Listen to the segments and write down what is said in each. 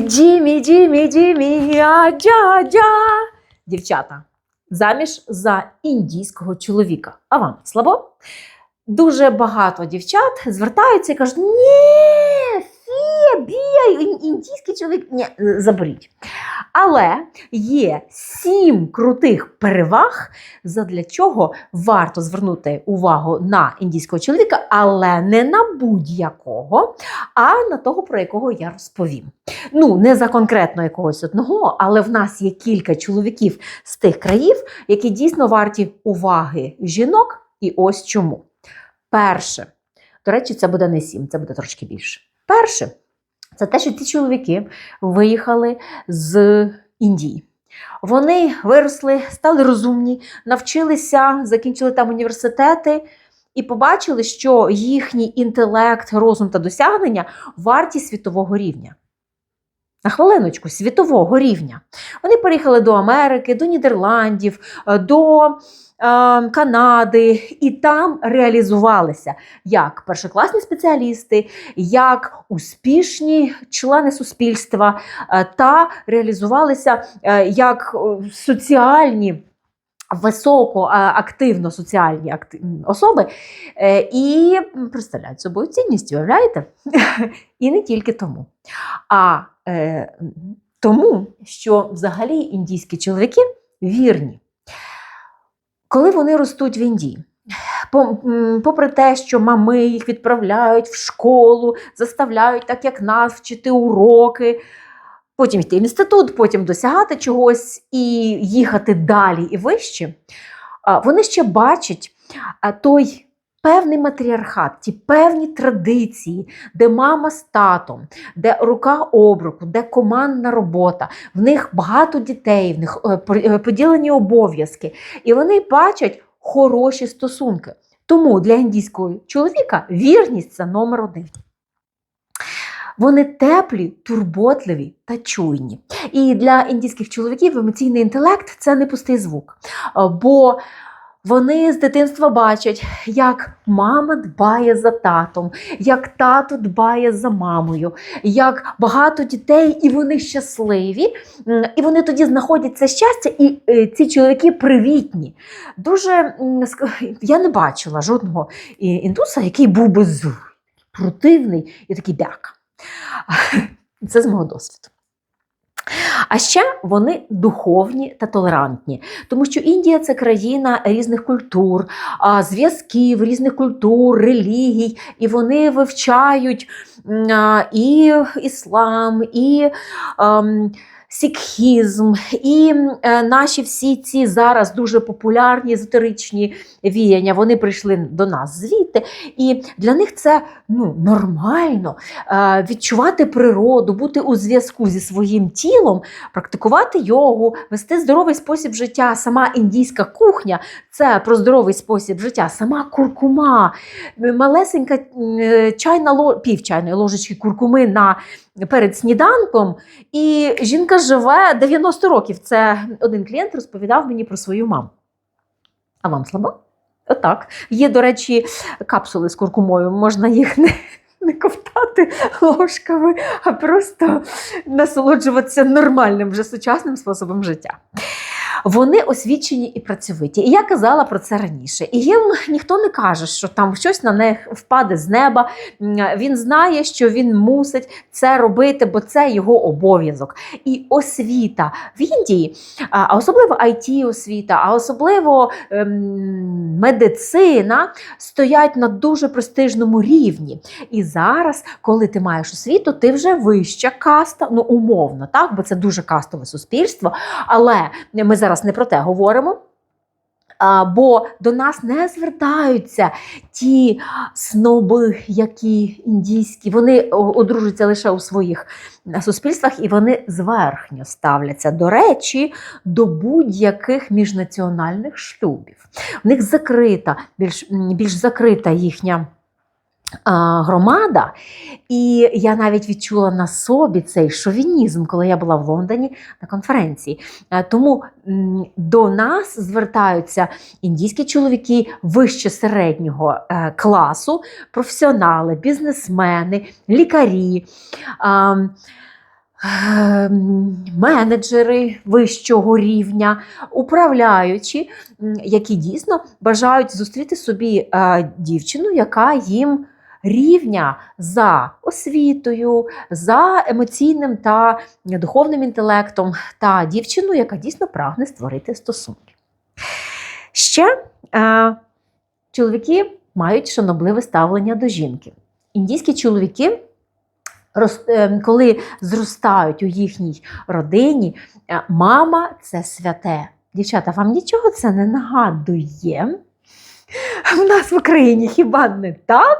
Джиммі, Джімі, Джімі, аджа, аджа. Дівчата, заміж за індійського чоловіка. А вам слабо? Дуже багато дівчат звертаються і кажуть: ні, фі, бій, індійський чоловік, ні, заберіть. Але є сім крутих переваг, задля чого варто звернути увагу на індійського чоловіка, але не на будь-якого, а на того, про якого я розповім. Ну, не за конкретно якогось одного, але в нас є кілька чоловіків з тих країв, які дійсно варті уваги жінок, і ось чому. Перше, до речі, це буде не сім, це буде трошки більше. Перше, це те, що ці чоловіки виїхали з Індії. Вони виросли, стали розумні, навчилися, закінчили там університети і побачили, що їхній інтелект, розум та досягнення варті світового рівня. На хвилиночку, світового рівня. Вони переїхали до Америки, до Нідерландів, е, до е, Канади і там реалізувалися як першокласні спеціалісти, як успішні члени суспільства е, та реалізувалися е, як соціальні. Високо е, активно соціальні особи і представляють собою цінність, уявляєте? І не тільки тому. А е, тому, що взагалі індійські чоловіки вірні. Коли вони ростуть в Індії, попри те, що мами їх відправляють в школу, заставляють, так як нас, вчити уроки, потім йти в інститут, потім досягати чогось і їхати далі і вище, вони ще бачать той певний матріархат, ті певні традиції, де мама з татом, де рука об руку, де командна робота, в них багато дітей, в них е, е, поділені обов'язки, і вони бачать хороші стосунки. Тому для індійського чоловіка вірність це номер один. Вони теплі, турботливі та чуйні. І для індійських чоловіків емоційний інтелект це не пустий звук. Бо вони з дитинства бачать, як мама дбає за татом, як тато дбає за мамою, як багато дітей, і вони щасливі. І вони тоді знаходять це щастя, і е, ці чоловіки привітні. Дуже я не бачила жодного індуса, який був би з- противний і такий бяка. Це з мого досвіду. А ще вони духовні та толерантні, тому що Індія це країна різних культур, зв'язків, різних культур, релігій, і вони вивчають і іслам, і ем, сікхізм, і е, наші всі ці зараз дуже популярні езотеричні віяння. Вони прийшли до нас звідти, і для них це ну, нормально е, відчувати природу, бути у зв'язку зі своїм тілом, практикувати йогу, вести здоровий спосіб життя. Сама індійська кухня це про здоровий спосіб життя, сама куркума, малесенька е, чайна пів чайної ложечки куркуми на перед сніданком. І жінка живе 90 років. Це один клієнт розповідав мені про свою маму. А вам слабо? Отак. Є, до речі, капсули з куркумою, можна їх не, не ковтати ложками, а просто насолоджуватися нормальним вже сучасним способом життя. Вони освічені і працьовиті. І я казала про це раніше. І їм ніхто не каже, що там щось на них впаде з неба. Він знає, що він мусить це робити, бо це його обов'язок. І освіта в Індії, а особливо it освіта, а особливо ем, медицина стоять на дуже престижному рівні. І зараз, коли ти маєш освіту, ти вже вища каста, ну умовно, так, бо це дуже кастове суспільство. Але ми зараз не про те говоримо. Бо до нас не звертаються ті сноби, які індійські, вони одружуються лише у своїх е, суспільствах, і вони зверхньо ставляться, до речі, до будь-яких міжнаціональних шлюбів. В них закрита, більш, більш закрита їхня. Громада, і я навіть відчула на собі цей шовінізм, коли я була в Лондоні на конференції. Е, Тому до нас звертаються індійські чоловіки вище середнього е, класу, професіонали, бізнесмени, лікарі. ем, менеджери вищого рівня, управляючі, які дійсно бажають зустріти собі е, дівчину, яка їм рівня за освітою, за емоційним та духовним інтелектом, та дівчину, яка дійсно прагне створити стосунки. Ще е, чоловіки мають шанобливе ставлення до жінки. Індійські чоловіки, е, коли зростають у їхній родині, е, мама це святе. Дівчата, вам нічого це не нагадує? В нас в Україні хіба не так?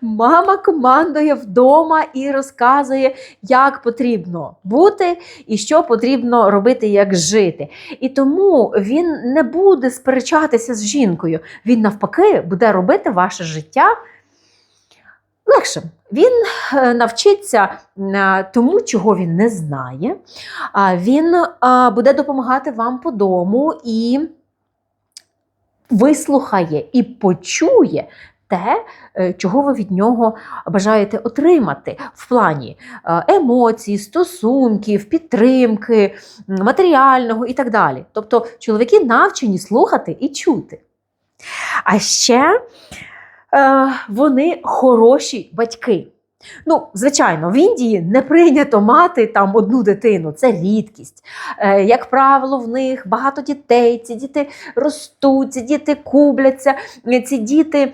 Мама командує вдома і розказує, як потрібно бути і що потрібно робити, як жити. І тому він не буде сперечатися з жінкою. Він навпаки буде робити ваше життя легшим. Він е, навчиться е, тому, чого він не знає. Він е, буде допомагати вам по дому і вислухає і почує те, е, чого ви від нього бажаєте отримати в плані е, емоцій, стосунків, підтримки, матеріального і так далі. Тобто чоловіки навчені слухати і чути. А ще е, вони хороші батьки. Ну, звичайно, в Індії не прийнято мати там одну дитину, це рідкість. Е, як правило, в них багато дітей, ці діти ростуть, ці діти кубляться, ці діти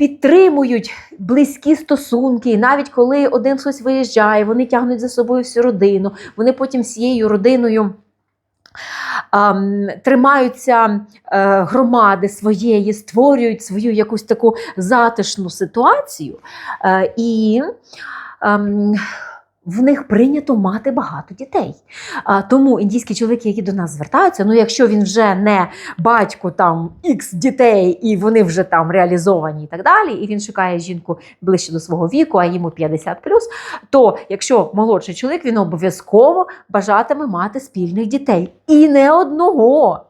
підтримують близькі стосунки. І навіть коли один хтось виїжджає, вони тягнуть за собою всю родину, вони потім всією родиною. Тримаються е, громади своєї, створюють свою якусь таку затишну ситуацію, е, і в них прийнято мати багато дітей. А, тому індійські чоловіки, які до нас звертаються, ну якщо він вже не батько там ікс дітей, і вони вже там реалізовані і так далі, і він шукає жінку ближче до свого віку, а йому 50 то якщо молодший чоловік, він обов'язково бажатиме мати спільних дітей. І не одного.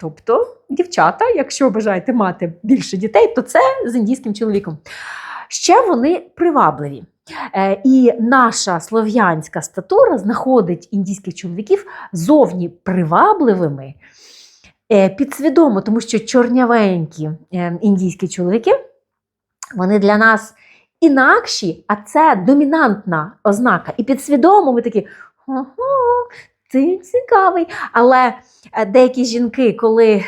Тобто, дівчата, якщо бажаєте мати більше дітей, то це з індійським чоловіком. Ще вони привабливі. Е, І наша слов'янська статура знаходить індійських чоловіків зовні привабливими е, підсвідомо, тому що чорнявенькі е, індійські чоловіки вони для нас інакші, а це домінантна ознака. І підсвідомо ми такі. «Ага, Ти цікавий. Але деякі жінки, коли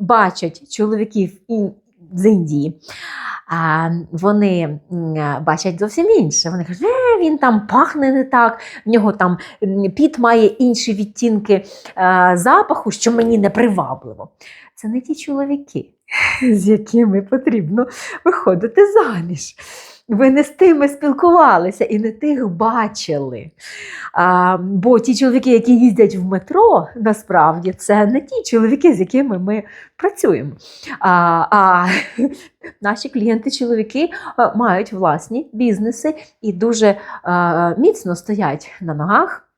бачать чоловіків з Індії, вони е, бачать зовсім інше. Вони кажуть, е, він там пахне не так, в нього там піт має інші відтінки е, запаху, що мені не привабливо. Це не ті чоловіки, з якими потрібно виходити заміж. Ви не з тими спілкувалися і не тих бачили. А, бо ті чоловіки, які їздять в метро, насправді це не ті чоловіки, з якими ми працюємо. А, а наші клієнти-чоловіки е, мають власні бізнеси і дуже е, міцно стоять на ногах.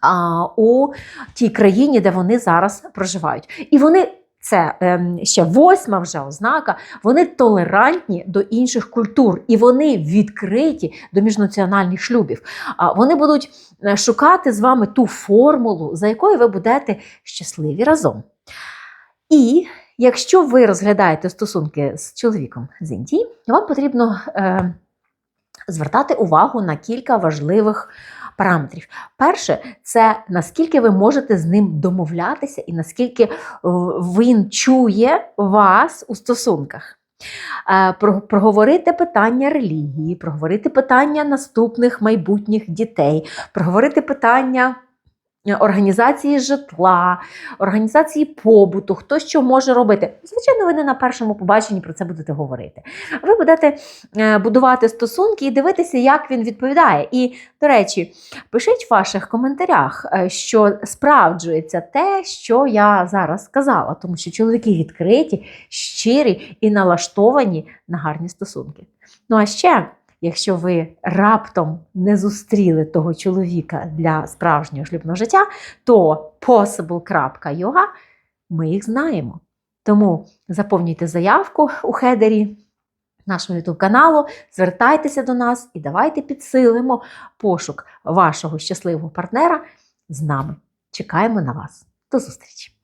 А, у тій країні, де вони зараз проживають. І вони це ем, ще восьма вже ознака. Вони толерантні до інших культур і вони відкриті до міжнаціональних шлюбів. А вони будуть е, шукати з вами ту формулу, за якою ви будете щасливі разом. І якщо ви розглядаєте стосунки з чоловіком з Індії, вам потрібно е, звертати увагу на кілька важливих параметрів. Перше, це наскільки ви можете з ним домовлятися і наскільки він чує вас у стосунках. Е, про- Проговорити питання релігії, проговорити питання наступних майбутніх дітей, проговорити питання організації житла, організації побуту, хто що може робити. Звичайно, ви не на першому побаченні про це будете говорити. Ви будете е, будувати стосунки і дивитися, як він відповідає. І, до речі, пишіть в ваших коментарях, е, що справджується те, що я зараз сказала, тому що чоловіки відкриті, щирі і налаштовані на гарні стосунки. Ну а ще, якщо ви раптом не зустріли того чоловіка для справжнього шлюбного життя, то possible.yoga ми їх знаємо. Тому заповнюйте заявку у хедері нашого YouTube каналу. Звертайтеся до нас і давайте підсилимо пошук вашого щасливого партнера з нами. Чекаємо на вас. До зустрічі!